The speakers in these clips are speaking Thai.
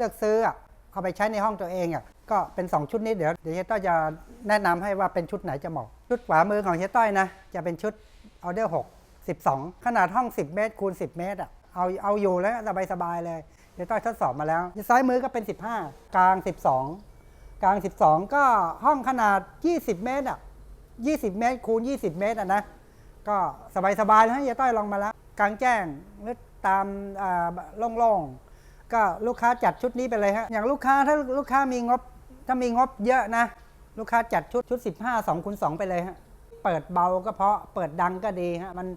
เลือกซื้ออะเอาไปใช้ในห้องตัวเองอะก็เป็น 2 ชุดนี้เดี๋ยวเดี๋ยวเฮต้อยจะแนะนำให้ว่าเป็นชุดไหนจะเหมาะ ชุดขวามือของเฮียต้อยนะ จะเป็นชุดออเดอร์6 12 ขนาดห้อง 10 เมตรคูณ 10 เมตรอะเอาเอาอยู่แล้วสบายสบายเลยเฮียต้อยทดสอบมาแล้วซ้ายมือก็เป็น 15 กลาง 12 กลาง 12 ก็ห้องขนาด 20 เมตรอะ20 เมตรคูณ 20 เมตรอะนะก็สบายๆเลยฮะเฮียต้อยลองมาแล้วกลางแจ้งหรือตามอ่าโล่งๆ ก็ลูกค้าจัดชุดนี้ไปเลยฮะอย่างลูกค้าถ้าลูกค้ามีงบ ถ้ามีงบเยอะนะ ลูกค้าจัดชุดชุด 15 2คูณ2ไปเลยฮะเปิดเบาก็เพราะเปิดดังก็ดีฮะมัน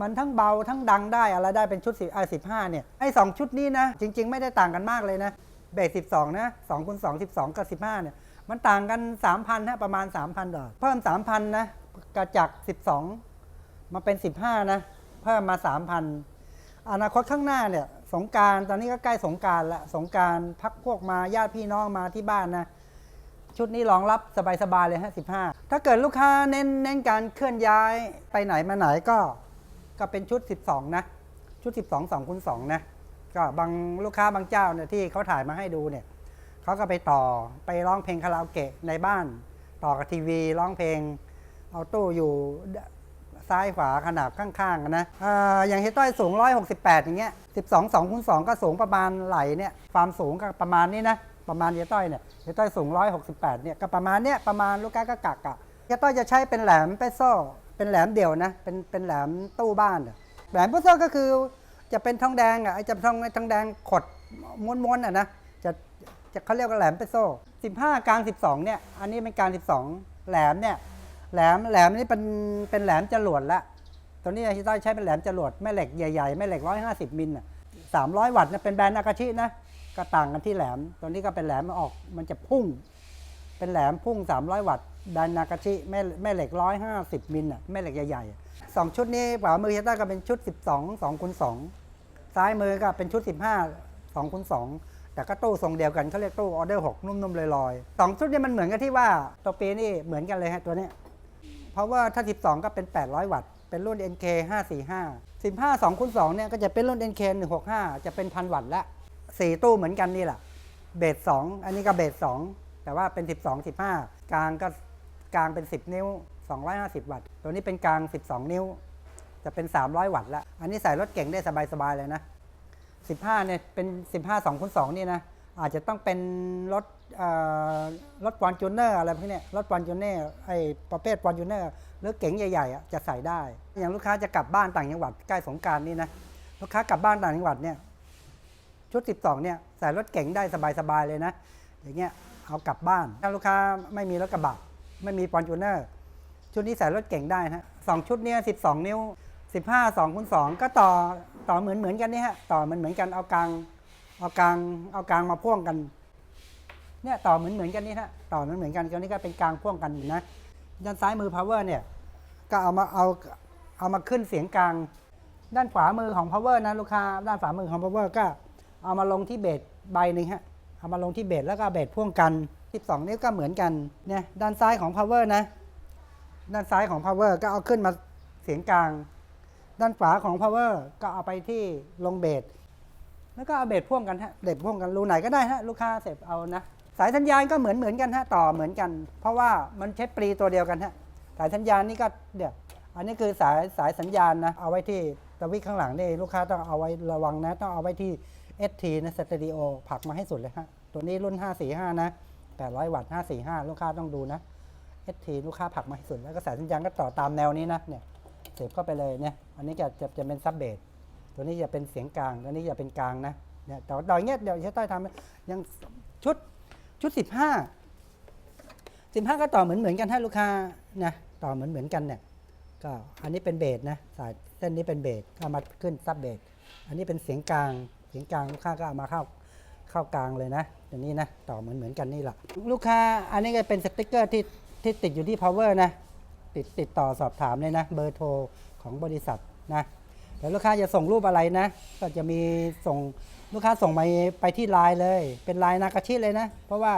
มันทั้งเบาทั้งดังได้อะไรได้เป็นชุด10อ่า15เนี่ยไอ้สองชุดนี้นะ จริง ๆ ไม่ได้ต่างกันมากเลยนะเบส12 นะ2คูณ2 12 กับ 15เนี่ยมันต่างกัน 3,000ฮะประมาณ 3,000ดอลเพิ่ม 3,000 นะกระจาก 12 มาเป็น 15 นะ เพิ่มมา 3,000 อนาคตข้างหน้าเนี่ย สงการตอนนี้ก็ใกล้สงการละสงการพักพวกมาญาติพี่น้องมาที่บ้านนะ ชุดนี้รองรับสบายๆเลยฮะ15ถ้าเกิดลูกค้าเน้นเน้นการเคลื่อนย้ายไปไหนมาไหนก็ก็เป็นชุด 12 นะ ชุด 12 2คูณ2นะก็บางลูกค้าบางเจ้าเนี่ยที่เขาถ่ายมาให้ดูเนี่ยเขาก็ไปต่อไปร้องเพลงคาราโอเกะในบ้าน ต่อกับทีวีร้องเพลงเอาตู้อยู่ ซ้ายขวาขนาดข้างๆกันนะออย่างเฮยต้อยสูง 168 อย่างเงี้ย 12 2คูณ2ก็สูงประมาณไหลเนี่ยความสูงก็ประมาณนี้นะประมาณเฮยต้อยเนี่ยเฮยต้อยสูง 168 เนี่ยก็ประมาณเนี้ยประมาณลูกค้าก็กักอะเฮยต้อยจะใช้เป็นแหลมเปโซ่เป็นแหลมเดี่ยวนะเป็นเป็นแหลมตู้บ้านอะแหลมเปโซ่ก็คือจะเป็นทองแดงอะไอจะทองทองแดงขดม้วนๆอะนะจะจะเขาเรียกว่าแหลมเปโซ่15 กลาง 12 เนี่ย อันนี้เป็นกลาง 12 แหลมเนี่ย แหลมแหลมนี่เป็นเป็นแหลมจรวดละตัวนี้ที่ต้อยใช้เป็นแหลมจรวดแม่เหล็กใหญ่ๆแม่เหล็ก150มิลน่ะ300วัตต์นะเป็นแบรนด์อากาชินะก็ต่างกันที่แหลม ตัวนี้ก็เป็นแหลมออกมันจะพุ่ง เป็นแหลมพุ่ง 300 วัตต์แบรนด์นากาชิแม่แม่เหล็ก 150 มิลน่ะแม่เหล็กใหญ่ๆสองชุดนี้ขวามือเฮต้าก็เป็นชุด 12 2คูณ2ซ้ายมือก็เป็นชุด 15 2คูณ2แต่ก็ตู้ทรงเดียวกันเขาเรียกตู้ออเดอร์ 6 นุ่มๆลอยๆสองชุดนี้มันเหมือนกันที่ว่าตัวปีนี่เหมือนกันเลยฮะตัวนี้ เพราะว่าถ้า 12 ก็เป็น 800 วัตต์ เป็นรุ่น NK 545 15 2คูณ2เนี่ยก็จะเป็นรุ่น NK 165 จะเป็นพันวัตต์ละ 4 ตู้เหมือนกันนี่แหละ เบส2อันนี้ก็เบส2แต่ว่าเป็น 12 15 กลางก็กลางเป็น 10 นิ้ว 250 วัตต์ ตัวนี้เป็นกลาง 12 นิ้ว จะเป็น 300 วัตต์ละ อันนี้ใส่รถเก่งได้สบายๆเลยนะ 15เนี่ยเป็น 15 2คูณ2นี่นะ อาจจะต้องเป็นรถ รถฟอนจูเนอร์อะไรพวกนี้รถฟอนจูเนอร์ไอ้ประเภทฟอนจูเนอร์หรือเก๋งใหญ่ๆจะใส่ได้ อย่างลูกค้าจะกลับบ้านต่างจังหวัดใกล้สงการนี่นะลูกค้ากลับบ้านต่างจังหวัดเนี่ยชุด 12เนี่ยใส่รถเก๋งได้สบายๆเลยนะ อย่างเงี้ยเอากลับบ้าน ถ้าลูกค้าไม่มีรถกระบะไม่มีฟอนจูเนอร์ชุดนี้ใส่รถเก่งได้นะสองชุดเนี้ย12นิ้ว15 2คูณ2ก็ต่อต่อเหมือนเหมือนกันนี่ฮะต่อเหมือนเหมือนกันเอากลางเอากลางเอากลางมาพ่วงกัน เนี่ยต่อเหมือนเหมือนกันนี่ฮะต่อเหมือนเหมือนกันตัวนี้ก็เป็นกลางพ่วงกันนะด้านซ้ายมือ power เนี่ยก็เอามาเอาเอามาขึ้นเสียงกลาง ด้านขวามือของ power นะลูกค้าด้านขวามือของ power ก็เอามาลงที่เบสใบหนึ่งฮะเอามาลงที่เบสแล้วก็เอาเบสพ่วงกัน 12 นิ้วก็เหมือนกันเนี่ยด้านซ้ายของ power นะ ด้านซ้ายของ power ก็เอาขึ้นมาเสียงกลาง ด้านขวาของ power ก็เอาไปที่ลงเบสแล้วก็เอาเบสพ่วงกันฮะเบสพ่วงกันรูไหนก็ได้ฮะลูกค้าเสร็จเอานะ สายสัญญาณก็เหมือนเหมือนกันฮะต่อเหมือนกัน เพราะว่ามันใช้ปรีตัวเดียวกันฮะสายสัญญาณนี่ก็เดี๋ยวอันนี้คือสายสายสัญญาณนะเอาไว้ที่ตะวิข้างหลังนี่ลูกค้าต้องเอาไว้ระวังนะต้องเอาไว้ที่ ST นะสเตอริโอผลักมาให้สุดเลยฮะตัวนี้รุ่น 545 นะ800 วัตต์ 545 ลูกค้าต้องดูนะ ST ลูกค้าผลักมาให้สุด แล้วก็สายสัญญาณก็ต่อตามแนวนี้นะเนี่ยเสียบเข้าไปเลยเนี่ยอันนี้จะจะจะเป็นซับเบสตัวนี้จะเป็นเสียงกลางตัวนี้จะเป็นกลางนะเนี่ยแต่ว่าดอยเงี้ยเดี๋ยวเชต้อยทำยังชุด ชุด 15 15 ก็ต่อเหมือนเหมือนกันให้ลูกค้านะต่อเหมือนเหมือนกันเนี่ยก็อันนี้เป็นเบสนะสายเส้นนี้เป็นเบสก็เอามาขึ้นซับเบสอันนี้เป็นเสียงกลางเสียงกลางลูกค้าก็เอามาเข้าเข้ากลางเลยนะตัวนี้นะต่อเหมือนเหมือนกันนี่แหละลูกค้าอันนี้ก็เป็นสติกเกอร์ที่ที่ติดอยู่ที่ power นะติดติดต่อสอบถามเลยนะเบอร์โทรของบริษัทนะแล้วลูกค้าจะส่งรูปอะไรนะ ก็จะมีส่ง ลูกค้าส่งไปไปที่ไลน์เลย เป็นไลน์นากาชิเลยนะ เพราะว่า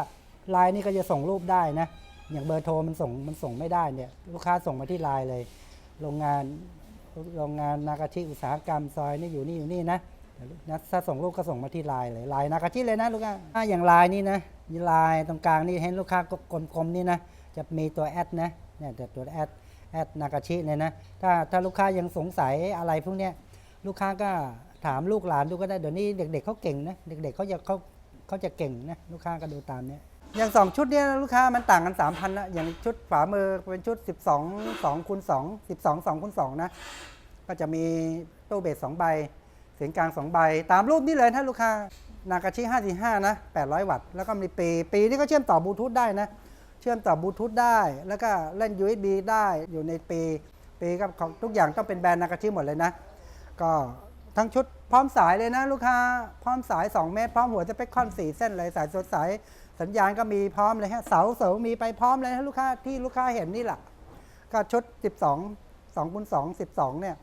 ไลน์นี่ก็จะส่งรูปได้นะ อย่างเบอร์โทรมันส่งมันส่งไม่ได้เนี่ยลูกค้าส่งมาที่ไลน์เลย โรงงานโรงงานนากาชิอุตสาหกรรมซอยนี่อยู่นี่อยู่นี่นะนะถ้าส่งรูปก็ส่งมาที่ไลน์เลยไลน์นากาชิเลยนะลูกค้าถ้าอย่างไลน์นี่นะไลน์ตรงกลางนี่ให้ลูกค้ากลมๆนี่นะจะมีตัวแอดนะเนี่ยแต่ตัวแอดแอดนากาชิเนี่ยนะถ้าถ้าลูกค้ายังสงสัยอะไรพวกเนี้ยลูกค้าก็ ถามลูกหลานดูก็ได้เดี๋ยวนี้เด็กๆเขาเก่งนะเด็กๆเขาจะเขาเขาจะเก่งนะลูกค้าก็ดูตามเนี้ยอย่างสองชุดเนี้ยลูกค้ามันต่างกัน3 0 0 0นะอย่างชุดฝามือเป็นชุด 12 2คูณ2 12 2คูณ2นะก็จะมีตู้เบส2ใบ เสียงกลาง 2 ใบ ตามรูปนี้เลยถ้าลูกค้านากาชิ545นะ800 วัตต์แล้วก็มีปี ปีนี่ก็เชื่อมต่อบลูทูธได้นะ เชื่อมต่อบลูทูธได้ แล้วก็เล่น USB ได้อยู่ในปี ปีก็ของทุกอย่างต้องเป็นแบรนด์นากาชิหมดเลยนะ ก็ ทั้งชุดพร้อมสายเลยนะลูกค้า พร้อมสาย 2 เมตร พร้อมหัวจะเป็นคอน4เส้นเลยสายสดสายสัญญาณก็มีพร้อมเลยฮะเสาเสามีไปพร้อมเลยนะลูกค้าที่ลูกค้าเห็นนี่แหละก็ชุด 12 2คูณ2 12เนี่ย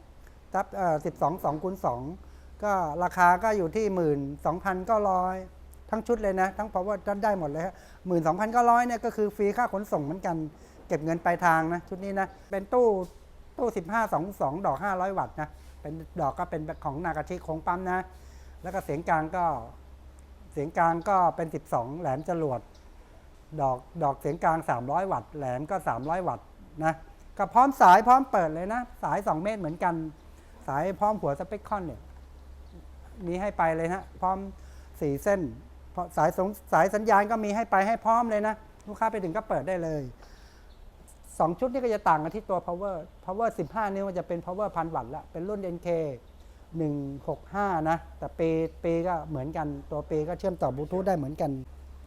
ทับเอ่อ12 2คูณ2ก็ราคาก็อยู่ที่ 12,900 ทั้งชุดเลยนะ ทั้ง power ทั้งได้หมดเลยฮะ12,900เนี่ยก็คือฟรีค่าขนส่งเหมือนกัน เก็บเงินปลายทางนะ ชุดนี้นะ เป็นตู้ตู้ 15 2 2ดอก 500 วัตต์นะ เป็นดอกก็เป็นของนากาชิโค้งปั๊มนะ แล้วก็เสียงกลางก็เสียงกลางก็เป็น 12 แหลมจรวด ดอกดอกเสียงกลาง 300 วัตต์ แหลมก็ 300 วัตต์นะก็พร้อมสายพร้อมเปิดเลยนะ สาย 2 เมตรเหมือนกัน สายพร้อมหัวสเปคคอนเนี่ยมีให้ไปเลยนะพร้อม 4 เส้นเสายสายสัญญาณก็มีให้ไปให้พร้อมเลยนะ ลูกค้าไปถึงก็เปิดได้เลย 2ชุดนี้ก็จะต่างกันที่ตัว power power 15 นิ้วมันจะเป็น power พันวัตต์ละเป็นรุ่น NK 165 นะ แต่ปปีก็เหมือนกันตัวปีก็เชื่อมต่อบลูทูธได้เหมือนกัน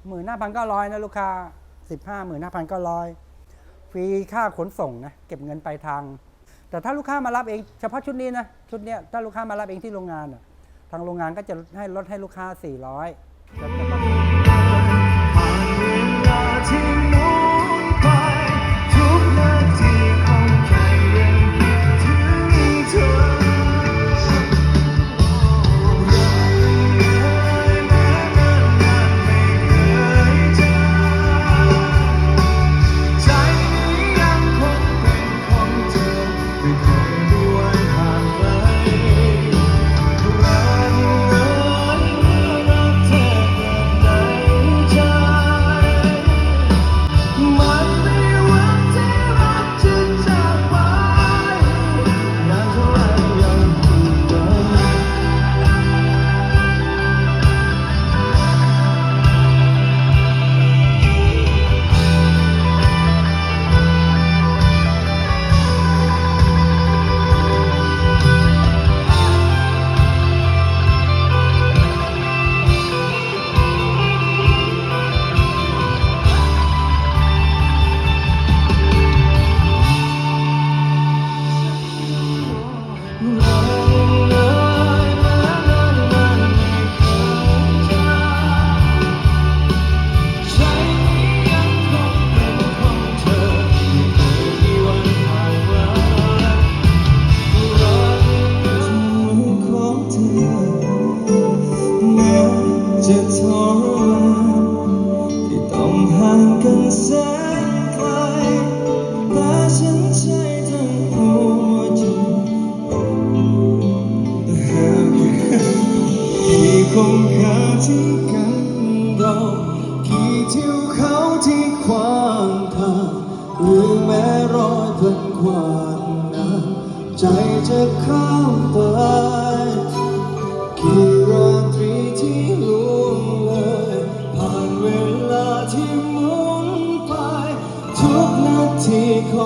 หมื่นห้าพันเก้าร้อยนะลูกค้าสิบห้าหมื่นห้าพันเก้าร้อยฟรีค่าขนส่งนะ เก็บเงินปลายทาง แต่ถ้าลูกค้ามารับเองเฉพาะชุดนี้นะ ชุดเนี้ยถ้าลูกค้ามารับเองที่โรงงาน ทางโรงงานก็จะให้ลดให้ลูกค้า 400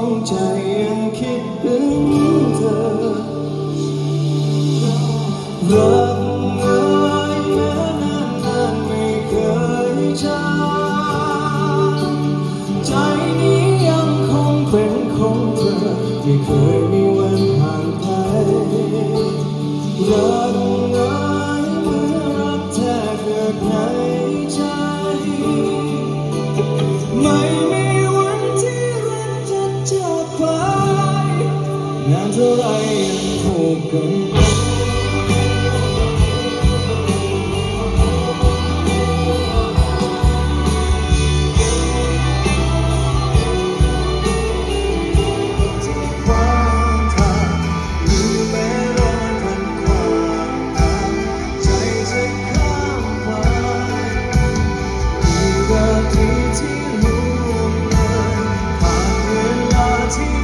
ที eternity.